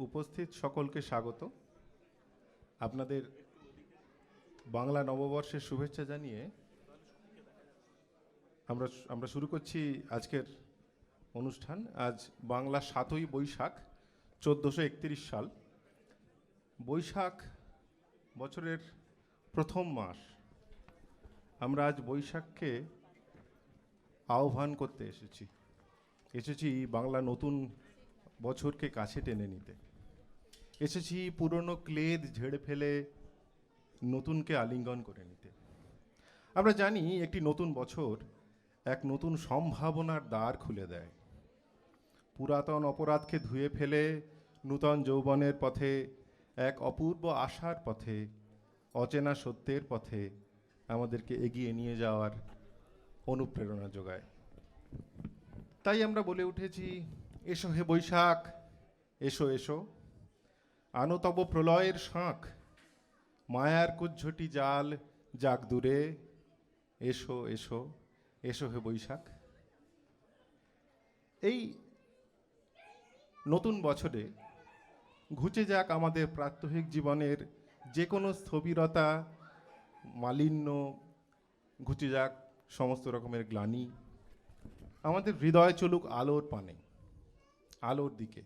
উপস্থিত সকলকে স্বাগত। আপনাদের বাংলা নববর্ষের শুভেচ্ছা জানিয়ে আমরা আমরা শুরু করছি আজকের অনুষ্ঠান। আজ বাংলা সাতই বৈশাখ, চোদ্দোশো একত্রিশ সাল। বৈশাখ বছরের প্রথম মাস। আমরা আজ বৈশাখকে আহ্বান করতে এসেছি। এসেছি বাংলা নতুন বছরকে কাছে টেনে নিতে। এসেছি পুরনো ক্লেদ ঝেড়ে ফেলে নতুনকে আলিঙ্গন করে নিতে। আমরা জানি একটি নতুন বছর এক নতুন সম্ভাবনার দ্বার খুলে দেয়। পুরাতন অপরাধকে ধুয়ে ফেলে নূতন যৌবনের পথে, এক অপূর্ব আশার পথে, অচেনা সত্যের পথে আমাদেরকে এগিয়ে নিয়ে যাওয়ার অনুপ্রেরণা যোগায়। তাই আমরা বলে উঠেছি, এসো হে বৈশাখ, এসো এসো। আনো তব প্রলয়ের শাঁখ, মায়ার কুজ্ঝটি জাল, যাক দূরে। এসো এসো এসো হে বৈশাখ। এই নতুন বছরে ঘুচে যাক আমাদের প্রাত্যহিক জীবনের যে কোনো স্থবিরতা, মালিন্য, ঘুচে যাক সমস্ত রকমের গ্লানি। আমাদের হৃদয় চলুক আলোর পানে, আলোর দিকে।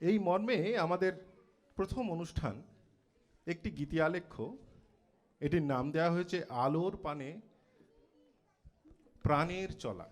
এই মর্মে আমাদের প্রথম অনুষ্ঠান, একটি গীতি আলেখ্য এটির নাম দেওয়া হয়েছে, আলোর পানে প্রাণের চলা।